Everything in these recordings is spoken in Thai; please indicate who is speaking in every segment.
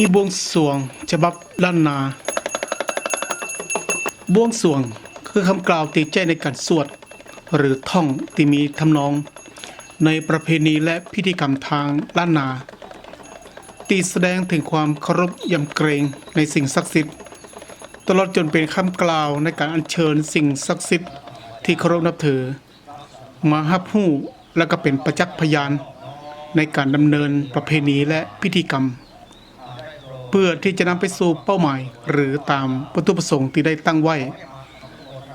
Speaker 1: ธีบวงสวงฉบับล้านนา บวงสวงคือคำกล่าวตีใจในการสวด หรือท่องที่มีทำนอง ในประเพณีและพิธีกรรมทางล้านนาตีแสดงถึงความเคารพยำเกรงในสิ่งศักดิ์สิทธิ์ ตลอดจนเป็นคำกล่าวในการอัญเชิญสิ่งศักดิ์สิทธิ์ที่เคารพนับถือ มาฮับหู้และก็เป็นประจักษ์พยานในการดำเนินประเพณีและพิธีกรรม เพื่อที่จะนำไปสู่เป้าหมาย หรือตามวัตถุประสงค์ที่ได้ตั้งไว้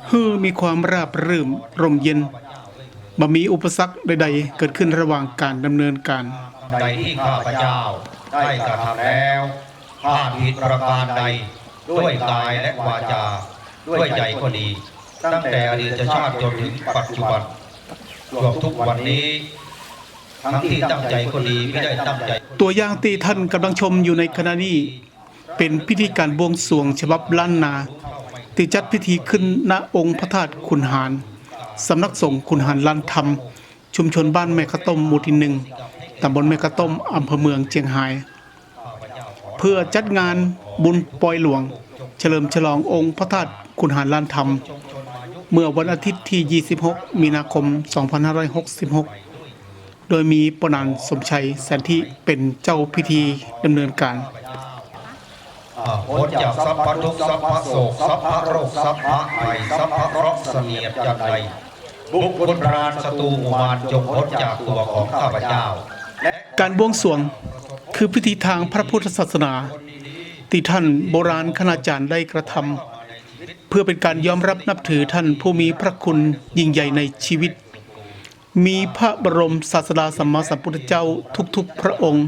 Speaker 1: ฮือมีความราบรื่นร่มเย็นบ่มีอุปสรรคใด ๆ เกิดขึ้นระหว่างการดำเนินการ
Speaker 2: ใดที่ข้าพเจ้าได้กระทำแล้วพลาผิดประการใด ด้วยกายและวาจา ด้วยใจก็ดี ตั้งแต่อดีตชาติจนถึงปัจจุบันรวมทุกวันนี้ ทั้งที่ตั้งใจก็ดีไม่ได้ตั้งใจ
Speaker 1: ตัวอย่างที่ท่านกำลังชมอยู่ในขณะนี้ เป็นพิธีการบวงสรวงฉบับล้านนาที่จัดพิธีขึ้นณองค์พระธาตุขุนหารสำนักสงฆ์ขุนหารลานธรรม ชุมชนบ้านแม่ขะต้มหมู่ที่หนึ่งตำบลแม่ขะต้มอำเภอเมืองเชียงราย เพื่อจัดงานบุญปอยหลวง เฉลิมฉลององค์พระธาตุขุนหารลานธรรม เมื่อวันอาทิตย์ที่ 26 มีนาคม 2566 โดยมีปนานสมชัยแสนที่เป็นเจ้าพิธีดำเนินการ
Speaker 2: พ้นจากสัพพทุกข์สัพพโศกสัพพโรคสัพพภัยสัพพเคราะห์เสนียดจันใดบุคคลพรานศัตรูอุมารจงพ้นจากตัวของข้าพเจ้า
Speaker 1: การบวงสรวงคือพิธีทางพระพุทธศาสนาที่ท่านโบราณคณาจารย์ได้กระทำเพื่อเป็นการยอมรับนับถือท่านผู้มีพระคุณยิ่งใหญ่ในชีวิต มีพระบรมศาสดาสัมมาสัมพุทธเจ้าทุกๆพระองค์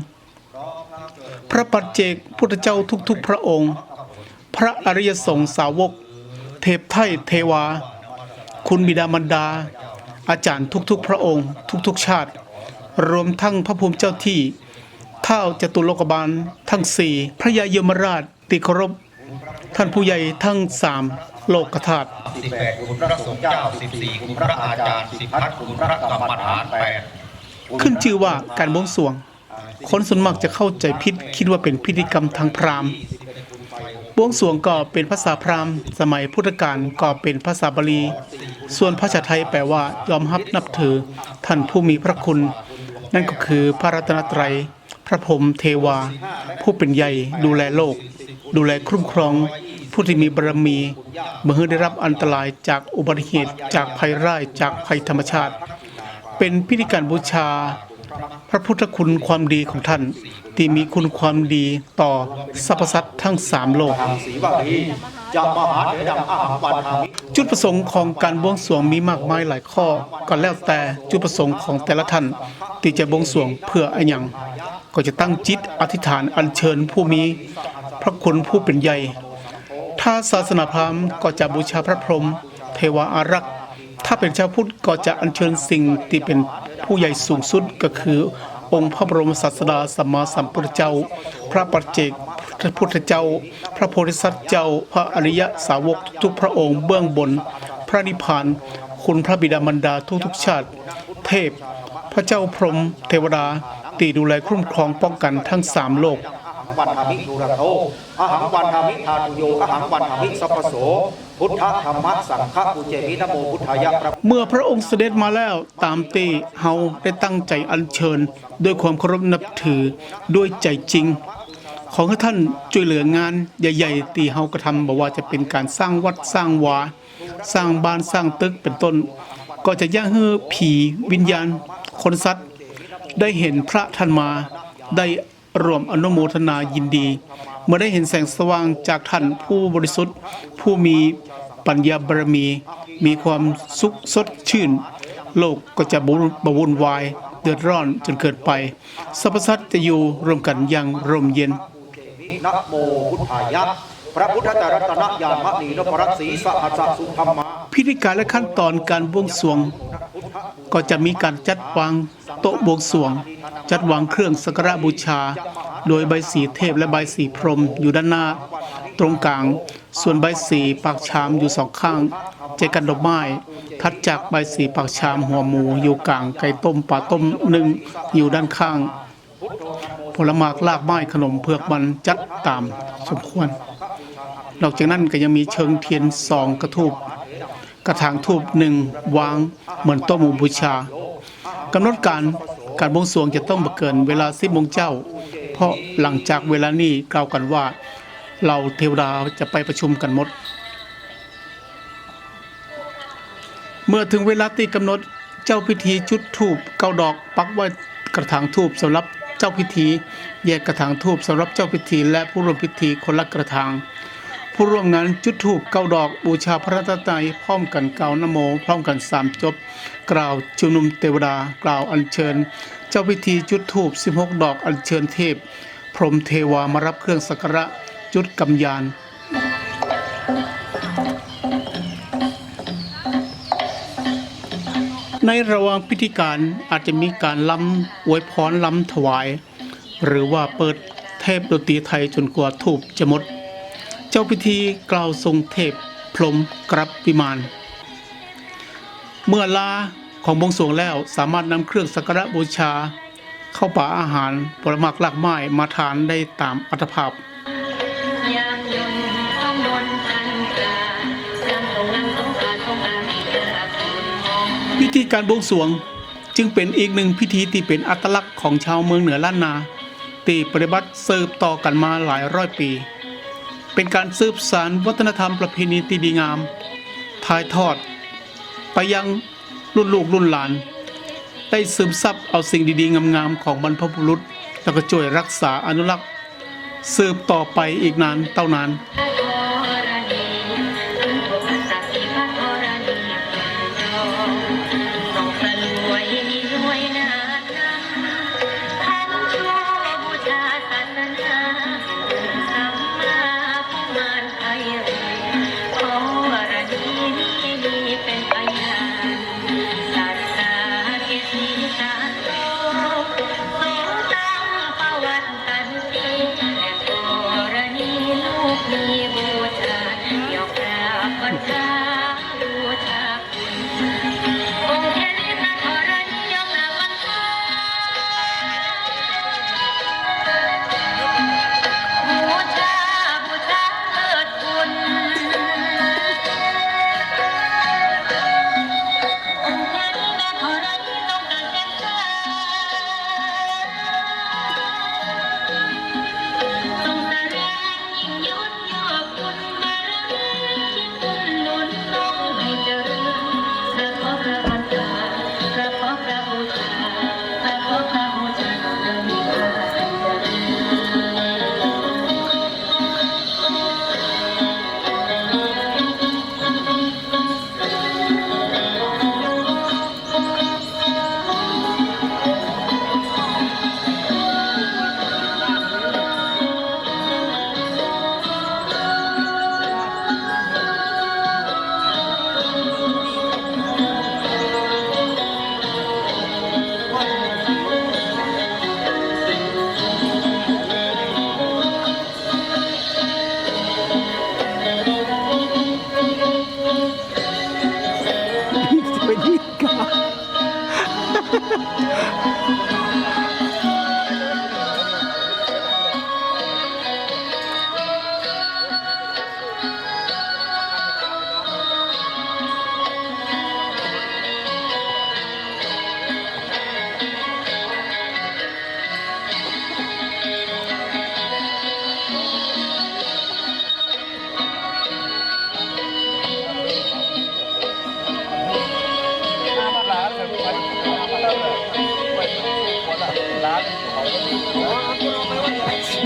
Speaker 1: พระปัจเจกพุทธเจ้าทุกๆพระองค์ พระอริยสงฆ์สาวก เทพไทยเทวา คุณบิดามารดา อาจารย์ทุกๆพระองค์ ทุกๆชาติ รวมทั้งพระภูมิเจ้าที่ท้าวจตุโลกบาลทั้งสี่พระยายมราชติเคารพท่านผู้ใหญ่ทั้งสาม โลกธาตุ
Speaker 2: 18คุณพระสงฆ์เจ้า14คุณพระอาจารย์10พัดคุณพระกรรมฐาน8
Speaker 1: ขึ้นชื่อว่าการบวงสรวง คนส่วนมากจะเข้าใจผิดคิดว่าเป็นพิธีกรรมทางพราหมณ์บวงสรวงก็เป็นภาษาพราหมณ์ สมัยพุทธกาลก็เป็นภาษาบาลี ส่วนภาษาไทยแปลว่ายอมรับนับถือท่านผู้มีพระคุณ นั่นก็คือพระรัตนตรัย พระพรหมเทวา ผู้เป็นใหญ่ดูแลโลก ดูแลคุ้มครอง ผู้ที่มีบารมีเมื่อได้รับอันตรายจากอุบัติเหตุจากภัยร้ายจากภัยธรรมชาติ เป็นพิธีการบูชา พระพุทธคุณความดีของท่าน ที่มีคุณความดีต่อสรรพสัตว์ทั้งสามโลก
Speaker 3: จุด
Speaker 1: ประสงค์ของการบวงสรวงมีมากมายหลายข้อก็แล้วแต่จุดประสงค์ของแต่ละท่านที่จะบวงสรวงเพื่ออะไรอย่างก็จะตั้งจิตอธิษฐานอัญเชิญผู้มี พระคุณผู้เป็นใหญ่ ถ้าศาสนาพราหมณ์ก็จะบูชาพระพรหมเทวาอารักษ์ ถ้าเป็นชาวพุทธก็จะอัญเชิญสิ่งที่เป็นผู้ใหญ่สูงสุดก็คือ องค์พระบรมศาสดาสัมมาสัมพุทธเจ้า พระปัจเจกพระพุทธเจ้า พระโพธิสัตว์เจ้า พระอริยสาวกทุกพระองค์เบื้องบน พระนิพพาน คุณพระบิดามารดาทุกๆชาติ เทพ พระเจ้าพรหมเทวดาตีดูแลคุ้มครองป้องกันทั้งสามโลก
Speaker 3: วันทามิดูรโทอาหังวันทามิทานุโยอาหังวันทามิสัพโส พุทธธรรมะสังฆปุเจมินโมพุทธายะ
Speaker 1: เมื่อพระองค์เสด็จมาแล้วตามที่เฮาได้ตั้งใจอัญเชิญ ด้วยความเคารพนับถือด้วยใจจริง ขอให้ท่านช่วยเหลืองานใหญ่ๆที่เฮากระทำบอกว่าจะเป็นการสร้างวัดสร้างวาสร้างบ้านสร้างตึกเป็นต้น ก็จะย่างให้ผีวิญญาณคนสัตว์ได้เห็นพระท่านมาได้ รวมอนุโมทนายินดี เมื่อได้เห็นแสงสว่างจากท่านผู้บริสุทธิ์ ผู้มีปัญญาบารมี มีความสุขสดชื่น โลกก็จะบุบวุ่นวาย เดือดร้อนจนเกิดไปสรรพสัตว์จะอยู่รวมกันอย่างร่มเย็น
Speaker 3: นะโมพุทธายะพระพุทธรัตนญาณมณีนพรัตสีสหัสสะสุธรรมา
Speaker 1: พิธีการและขั้นตอนการบวงสรวง ก็จะมีการจัดวางโต๊ะบวงสวง จัดวางเครื่องสักการะบูชา โดยใบสีเทพและใบสีพรหมอยู่ด้านหน้า ตรงกลาง ส่วนใบสีปากชามอยู่สองข้างเจกันดอกไม้ถัดจากใบสีปากชามหัวหมูอยู่กลางไก่ต้มปลาต้มหนึ่งอยู่ด้านข้าง ผลหมากลากไม้ขนมเผือกมันจัดตามสมควรนอกจากนั้นก็ยังมีเชิงเทียนสองกระทูบกระถางทูบหนึ่งวางเหมือนโต๊ะหมู่บูชา กำหนดการการบวงสรวงจะต้องบ่เกินเวลาสิบโมงเจ้า เพราะหลังจากเวลานี้กล่าวกันว่าเราเทวดาจะไปประชุมกันหมด เมื่อถึงเวลาที่กำหนดเจ้าพิธีจุดธูปเก้าดอกปักไว้กระถางธูปสำหรับเจ้าพิธี แยกกระถางธูปสำหรับเจ้าพิธีและผู้ร่วมพิธีคนละกระถาง ผู้ร่วมงานจุดธูปเก้าดอกบูชาพระรัตนตรัยพร้อมกันเกล่าวนโม พร้อมกันสามจบ กล่าวชุมนุมเทวดากล่าวอัญเชิญ เจ้าพิธีจุดธูป16 ดอกอัญเชิญเทพ พรหมเทวามารับเครื่องสักการะจุดกำยานในระหว่างพิธีการอาจจะมีการล้ำอวยพรล้ำถวาย หรือว่าเปิดเทพดนตรีไทยจนกว่าถูกจะหมด จ้าพิธีกล่าวทรงเทพพรหมกรับวิมานเมื่อลาของบวงสวงแล้วสามารถนำเครื่องสักการะบูชา เข้าป่าอาหารผลหมากลากไม้มาทานได้ตามอัตภาพพิธีการบวงสวงจึงเป็นอีกหนึ่งพิธีที่เป็นอัตลักษณ์ของชาวเมืองเหนือล้านนา ที่ปฏิบัติเสืบต่อกันมาหลายร้อยปี เป็นการสืบสานวัฒนธรรมประเพณีที่ดีงาม ถ่ายทอด ไปยังรุ่นลูกรุ่นหลาน ได้ซึมซับเอาสิ่งดีๆงามๆของบรรพบุรุษ แล้วก็ช่วยรักษาอนุรักษ์ สืบต่อไปอีกนานเต่านา
Speaker 3: น